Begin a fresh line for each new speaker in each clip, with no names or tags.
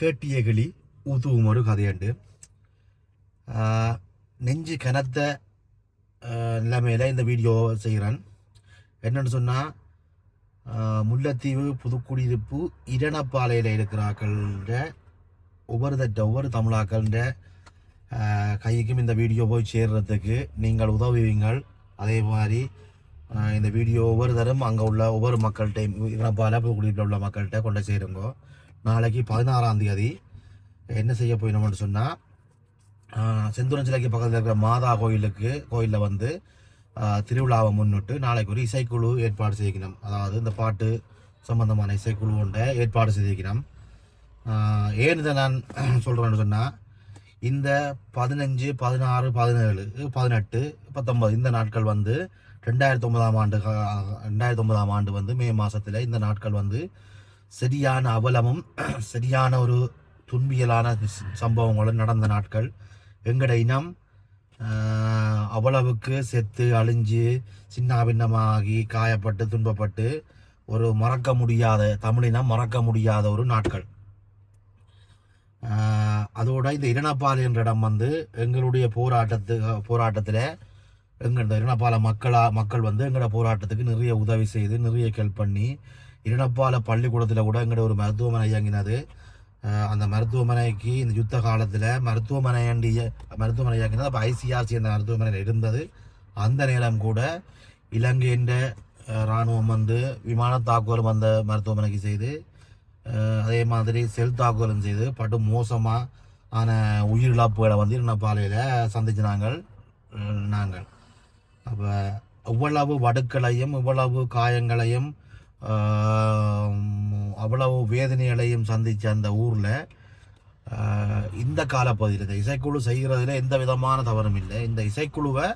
கேட்டிய கிளி ஊதுவும் ஒரு கதையுண்டு நெஞ்சு கனத்த நிலைமையில் இந்த வீடியோ செய்கிறேன். என்னென்னு சொன்னால் முல்லைத்தீவு புதுக்குடியிருப்பு இரணப்பாலையில் இருக்கிறாக்கள்ன்ற ஒவ்வொரு தட்ட ஒவ்வொரு தமிழாக்கள்ன்ற கைக்கும் இந்த வீடியோ போய் சேர்றதுக்கு நீங்கள் உதவுவீங்கள். அதே மாதிரி இந்த வீடியோ ஒவ்வொரு தரம் அங்கே உள்ள ஒவ்வொரு மக்கள்கிட்டையும் இரணப்பாலை புதுக்குடியிருப்பில் உள்ள மக்கள்கிட்ட கொண்டு சேருங்கோ. நாளைக்கு பதினாறாம் தேதி என்ன செய்ய போயிடணும்னு சொன்னால் செந்துரஞ்சிலைக்கு பக்கத்தில் இருக்கிற மாதா கோயிலுக்கு கோயிலில் வந்து திருவிழாவை முன்னிட்டு நாளைக்கு ஒரு இசைக்குழு ஏற்பாடு செய்யணும். அதாவது இந்த பாட்டு சம்பந்தமான இசைக்குழு ஒன்றை ஏற்பாடு செய்திருக்கிறோம் ஆஹ், ஏன் இதை நான் சொல்கிறேன்னு சொன்னால் இந்த பதினஞ்சு பதினாறு பதினேழு பதினெட்டு பத்தொம்பது இந்த நாட்கள் வந்து ரெண்டாயிரத்தி ஒன்பதாம் ஆண்டு ரெண்டாயிரத்தி ஒன்பதாம் ஆண்டு வந்து மே மாதத்தில் இந்த நாட்கள் வந்து சரியான அவலமும் சரியான ஒரு துன்பியலான சம்பவங்களும் நடந்த நாட்கள். எங்கட இனம் அவ்வளவுக்கு செத்து அழிஞ்சு சின்னாபின்னமாகி காயப்பட்டு துன்பப்பட்டு ஒரு மறக்க முடியாத தமிழினம் மறக்க முடியாத ஒரு நாட்கள். அதோட இந்த இரணப்பால் என்ற இடம் வந்து எங்களுடைய போராட்டத்து போராட்டத்தில் எங்கள் இந்த இரணப்பால மக்களாக மக்கள் வந்து எங்களோட போராட்டத்துக்கு நிறைய உதவி செய்து நிறைய ஹெல்ப் பண்ணி இரணப்பால பள்ளிக்கூடத்தில் கூட எங்களோட ஒரு மருத்துவமனை இயங்கினது. அந்த மருத்துவமனைக்கு இந்த யுத்த காலத்தில் மருத்துவமனை மருத்துவமனை இயங்கினது. அப்போ ஐசிஆர்சி அந்த மருத்துவமனையில் இருந்தது. அந்த நேரம் கூட இலங்கையின் இராணுவம் வந்து விமான தாக்குதலும் அந்த மருத்துவமனைக்கு செய்து அதே மாதிரி செல் தாக்குதலும் செய்து பட்டு மோசமாக ஆன உயிரிழப்புகளை வந்து இரணப்பாலையில் சந்திச்சு நாங்கள் நாங்கள். அப்போ இவ்வளவு வடுக்களையும் இவ்வளவு காயங்களையும் அவ்வளவு வேதனைகளையும் சந்தித்த அந்த ஊரில் இந்த காலப்பகுதியில் இந்த இசைக்குழு செய்கிறதுல எந்த விதமான தவறும் இல்லை. இந்த இசைக்குழுவை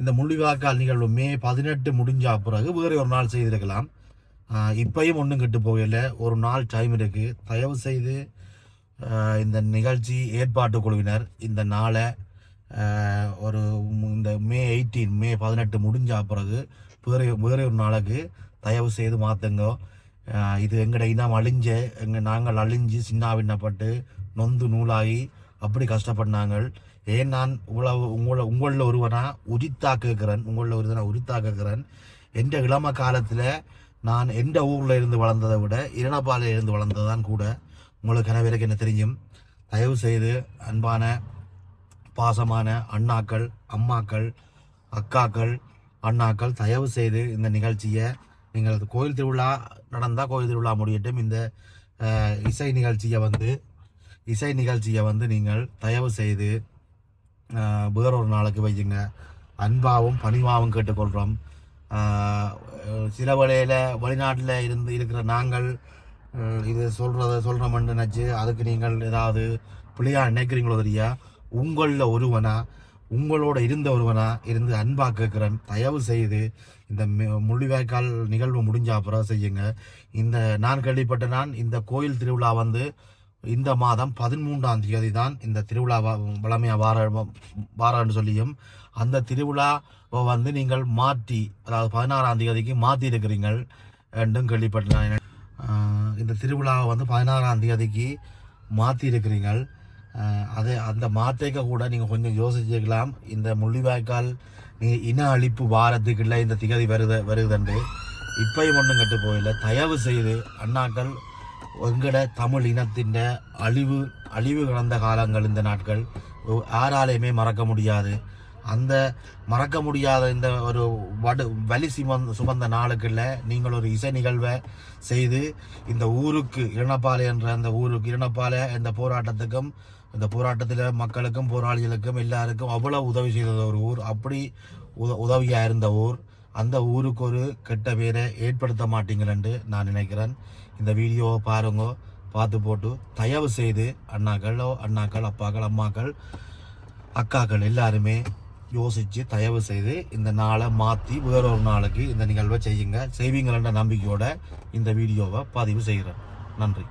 இந்த முள்ளிவாக்கால் நிகழ்வு மே பதினெட்டு முடிஞ்ச பிறகு வேறு ஒரு நாள் செய்திருக்கலாம். இப்பையும் ஒன்றும் கெட்டு போகல. ஒரு நாள் டைம் இருக்குது தயவு செய்து இந்த நிகழ்ச்சி ஏற்பாட்டு குழுவினர் இந்த நாளை ஒரு இந்த மே எயிட்டீன் மே பதினெட்டு முடிஞ்ச பிறகு வேறு வேறு ஒரு நாளுக்கு தயவு செய்து மாற்றுங்க இது எங்கட இனம் அழிஞ்ச எங்கள் நாங்கள் அழிஞ்சு சின்னாவின்னப்பட்டு நொந்து நூலாகி அப்படி கஷ்டப்பட்டாங்க ஏன் நான் உங்கள உங்களை உங்களில் ஒருவனா உரித்தா கேட்குறேன் உங்களில் ஒருவனா உரித்தா கேட்குறேன். எந்த இளம காலத்தில் நான் எந்த ஊரில் இருந்து வளர்ந்ததை விட இரணப்பாலையில் இருந்து வளர்ந்ததான் கூட உங்களுக்கு கனவிற்கு என்ன தெரியும். தயவு செய்து அன்பான பாசமான அண்ணாக்கள் அம்மாக்கள் அக்காக்கள் அண்ணாக்கள் தயவு செய்து இந்த நிகழ்ச்சியை நீங்கள் கோயில் திருவிழா நடந்தால் கோயில் திருவிழா முடியட்டும். இந்த இசை நிகழ்ச்சியை வந்து இசை நிகழ்ச்சியை வந்து நீங்கள் தயவு செய்து வேறொரு நாளுக்கு வையுங்க. அன்பாவும் பணிவாகவும் கேட்டுக்கொள்கிறோம். சில வேளையில் வெளிநாட்டில் இருந்து இருக்கிற நாங்கள் இது சொல்கிறத சொல்கிறோம்னு நினச்சி அதுக்கு நீங்கள் ஏதாவது பிள்ளையாக நினைக்கிறீங்களோ தெரியா? உங்களில் ஒருவனா உங்களோட இருந்த ஒருவனா இருந்து அன்பாக கேட்குறேன். தயவு செய்து இந்த முள்ளிவாய்க்கால் நிகழ்வு முடிஞ்ச அப்புறம் செய்யுங்க. இந்த நான் கேள்விப்பட்ட நான் இந்த கோயில் திருவிழா வந்து இந்த மாதம் பதிமூன்றாம் தேதி தான் இந்த திருவிழா வளமையாக வார வாரன்னு சொல்லியும் அந்த திருவிழாவை வந்து நீங்கள் மாற்றி அதாவது பதினாறாம் தேதிக்கு மாற்றி இருக்கிறீங்கள் என்றும் கேள்விப்பட்டேன் இந்த திருவிழாவை வந்து பதினாறாம் தேதிக்கு மாற்றி இருக்கிறீங்கள் அது அந்த மாற்றக்க கூட நீங்கள் கொஞ்சம் யோசிச்சுக்கலாம் இந்த முள்ளிவாய்க்கால் நீ இன அழிப்பு வாரத்துக்குள்ள இந்த திகதி வருத வருதுண்டு இப்பையும் ஒன்றும் கட்டு போயில்ல தயவு செய்து அண்ணாக்கள் எங்கட தமிழ் இனத்தின் அழிவு அழிவு கடந்த காலங்கள் இந்த நாட்கள் யாராலையுமே மறக்க முடியாது. அந்த மறக்க முடியாத இந்த ஒரு வடு வலி சுமந்த சுமந்த நாளுக்குள்ள நீங்கள் ஒரு இசை நிகழ்வை செய்து இந்த ஊருக்கு இரணப்பாலை என்ற அந்த ஊருக்கு இரணப்பாலை இந்த போராட்டத்துக்கும் இந்த போராட்டத்தில் மக்களுக்கும் போராளிகளுக்கும் எல்லாருக்கும் அவ்வளோ உதவி செய்தது ஒரு ஊர். அப்படி உத உதவியாக இருந்த ஊர். அந்த ஊருக்கு ஒரு கெட்ட பேரை ஏற்படுத்த மாட்டீங்களேன்னு நான் நினைக்கிறேன். இந்த வீடியோவை பாருங்க பார்த்து போட்டு தயவு செய்து அண்ணாக்களோ அண்ணாக்கள் அப்பாக்கள் அம்மாக்கள் அக்காக்கள் எல்லாருமே யோசித்து தயவு செய்து இந்த நாளை மாற்றி வேறொரு நாளுக்கு இந்த நிகழ்வை செய்யுங்க. செய்வீங்களன்ற நம்பிக்கையோட இந்த வீடியோவை பதிவு செய்கிறேன். நன்றி.